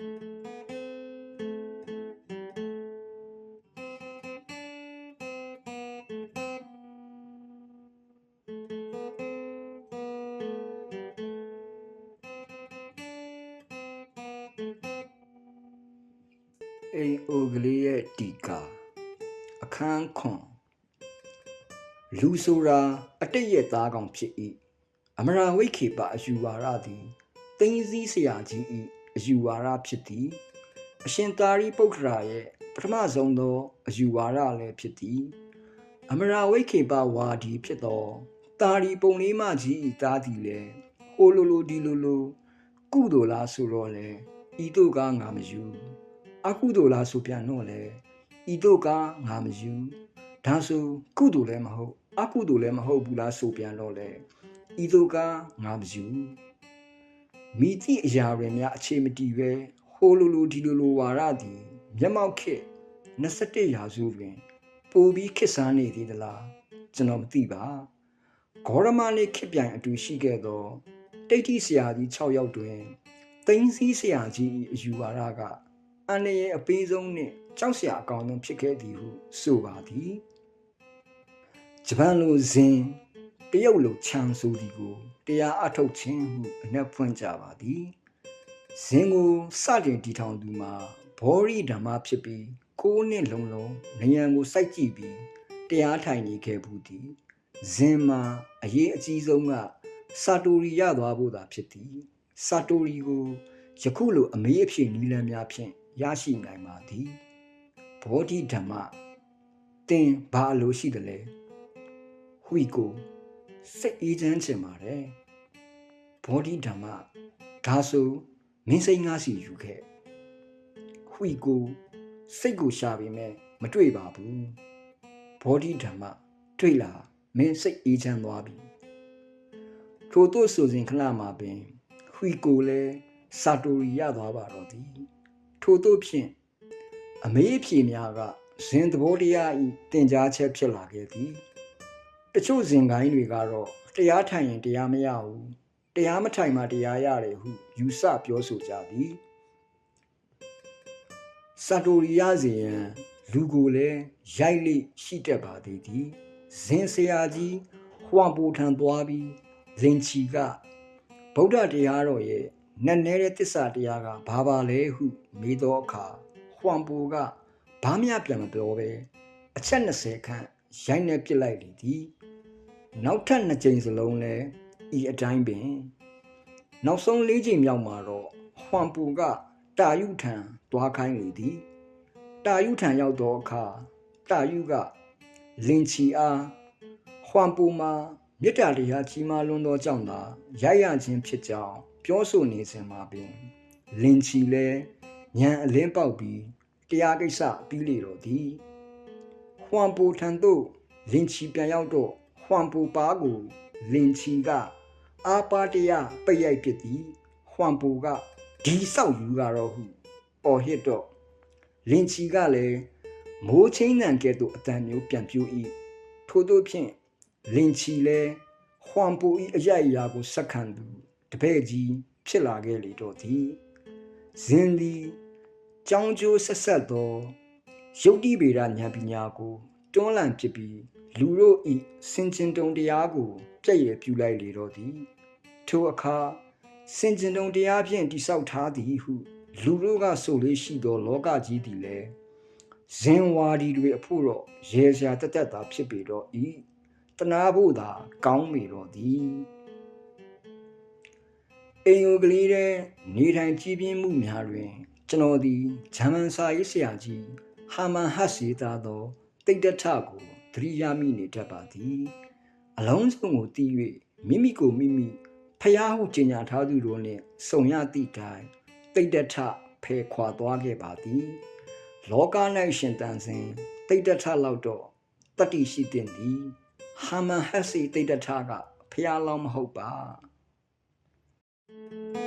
အိမ်အိုကလေးရဲ့တီကာအခန်းခွန်လူဆိုတာအတိတ်ရဲ့သားကောင်ဖြစ်၏အမရာဝိခေပအယူဝါဒသည်တင်းစည်းဆရာကြီး၏ အယူဝါဒဖြစ်သည် အရှင်သာရိပုတ္တရာရဲ့ပထမဆုံးသောအယူဝါဒလည်းဖြစ်သည်အမရာဝိခေပဝါဒီဖြစ်သောတာရီပုံလေးမကြီး၏သားသည်လည်းဟိုလိုလိုဒီလိုလိုကုသိုလ်လားဆိုတော့လေဤတို့ကငါမယူအကုသိုလ်လားဆိုပြန်တော့လေဤတို့ကငါမယူဒါဆိုကုသိုလ်လည်းမဟုတ်အကုသိုလ်လည်းမဟုတ်ဘူးလားဆိုပြန်တော့လေဤတို့ကငါမယူ မိသည့်အရာတွေများအခြေမတည်ပဲဟိုလိုလိုဒီလိုလိုဝါရသည်မျက်မှောက်ခေတ်21ရာစုတွင်ပိုပြီးခေတ်ဆန်းနေသေးသလားကျွန်တော်မသိပါဂေါရမနှင့်ခေတ်ပြိုင်အတူရှိခဲ့သောတိတ်တိဆရာကြီး6ယောက်တွင်သိန်းစည်းဆရာကြီး၏အယူဝါဒကအန္တရာယ်အပေးဆုံးနှင့်ကြောက်စရာအကောင်ဆုံးဖြစ်ခဲ့သည်ဟုဆိုပါသည်ဂျပန်လိုဇင်တရုတ်လိုချမ်းဆိုသည်ကို တရားအထုတ်ခြင်းဟုအနက်ဖွင့်ကြပါသည်ဇင်ကိုစတင်တည်ထောင်သူမှာဘောရီဓမ္မဖြစ်ပြီးကိုးနှစ်လုံးလုံးနယံကိုစိုက်ကြည့်ပြီးတရားထိုင်နေခဲ့ဘူးသည်ဇင်မှာအရေးအကြီးဆုံးကစာတိုရီရသွားဖို့သာဖြစ်သည်စာတိုရီကိုယခုလိုအမေးအဖြေနီလန်းများဖြင့်ရရှိနိုင်ပါသည်ဘောဓိဓမ္မသင်ဘာအလိုရှိသလဲဟွီကို စိတ်အေးချမ်းချင်ပါတယ်ဘောဓိဓမ္မဒါဆိုမင်းစိတ်ငါးစီယူခဲ့ဟွီကိုစိတ်ကိုရှာပေမဲ့မတွေ့ပါဘူးဘောဓိဓမ္မတွေ့လာမင်းစိတ်အေးချမ်းသွားပြီထို့သို့ဆိုစဉ်ခဏမှာပင်ဟွီကိုလည်းစာတိုရီရသွားပါတော့သည်ထို့သို့ဖြင့်အမေးအဖြေများကဇင်သဘောတရားဤတင် जा ချက်ဖြစ်လာခဲ့သည် တချို့ဇင်ကိုင်းတွေကတော့တရားထိုင်ရင်တရားမရဘူးတရားမထိုင်မှတရားရတယ်ဟုယူဆပြောဆိုကြသည်စာတိုရီရစီရန်လူကိုလည်းရိုက်လိရှိတတ်ပါသေးသည်ဇင်ဆရာကြီးဟွမ်ပူထံသွားပြီးဇင်ချီကဗုဒ္ဓတရားတော်ရဲ့နက်နဲတဲ့တစ္ဆာတရားကဘာပါလဲဟုမေးသောအခါဟွမ်ပူကဘာမှပြန်မပြောပဲအချက်20ခန့်ရိုက်နေပစ်လိုက်လေသည် နောက်ထပ်နှစ်ကြိမ်စလုံးလဲဤအတိုင်းပင် နောက်ဆုံး၄ကြိမ်မြောက်မှာတော့ဟွမ်ပူကတာယုထံသွားခိုင်းလေသည်တာယုထံရောက်သောအခါတာယုကလင်ချီအားဟွမ်ပူမှာမေတ္တာတရားကြီးမားလွန်းသောကြောင့်သာရိုက်ရခြင်းဖြစ်ကြောင်းပြောဆိုနေစဉ်မှာပင်လင်ချီလဲညံအလင်းပေါက်ပြီးတရားကိစ္စပြီးလေတော့သည်ဟွမ်ပူထံသို့လင်ချီပြန်ရောက်တော့ ဟွမ်ပူပါကိုလင်ချီက အာပါတယပိတ်ရိုက်ဖြစ်သည်ဟွမ်ပူကဒီဆောက်ယူကြတော့ဟုအော်ဟစ်တော့လင်ချီကလည်းမိုးချင်းနံကဲ့သို့အတန်မျိုးပြန်ပြူ၏ထို့သောဖြင့်လင်ချီလဲဟွမ်ပူ၏အရိုက်အရာကိုစက္ခံသူတပည့်ကြီးဖြစ်လာခဲ့လေတော့သည်ဇင်သည်ကြောင်းကျိုးဆက်ဆက်သောယုတ်တိဗေဒဉာဏ်ပညာကို တွန်းလှန်ဖြစ်ပြီးလူတို့ဤစင်ကျင်တုံတရားကိုပြည့်ရပြူလိုက်လေတော့သည်ထိုအခါစင်ကျင်တုံတရားဖြင့်တိဆောက်ထားသည်ဟု လူတို့ကဆိုလေးရှိသော လောကကြီးသည်လည်းဇင်ဝါဒီတွေအဖို့တော့ရေစရာတက်တက်သာဖြစ်ပေတော့ဤတနာဖို့သာ ကောင်းပေတော့သည်အိမ်ယိုကလေးတဲ့နေထိုင်ကြည်ပြင်းမှုများတွင် ကျွန်တော်သည်ဂျမန်စာရေးဆရာကြီးဟာမန်ဟတ်စီသားသော တိတ်တထကိုသတိရမိနေတတ်ပါသည်အလုံးစုံကိုတည်၍မိမိကိုမိမိဖျားဟုကျင်ညာထားသူတို့နှင့်စုံရသည့်တိုင်တိတ်တထဖယ်ခွာသွားခဲ့ပါသည်လောက၌ရှင်တန်စဉ်တိတ်တထလောက်တော့တတိရှိတဲ့သည်ဟာမန်ဟတ်စီတိတ်တထကဖျားလောင်းမဟုတ်ပါ Thank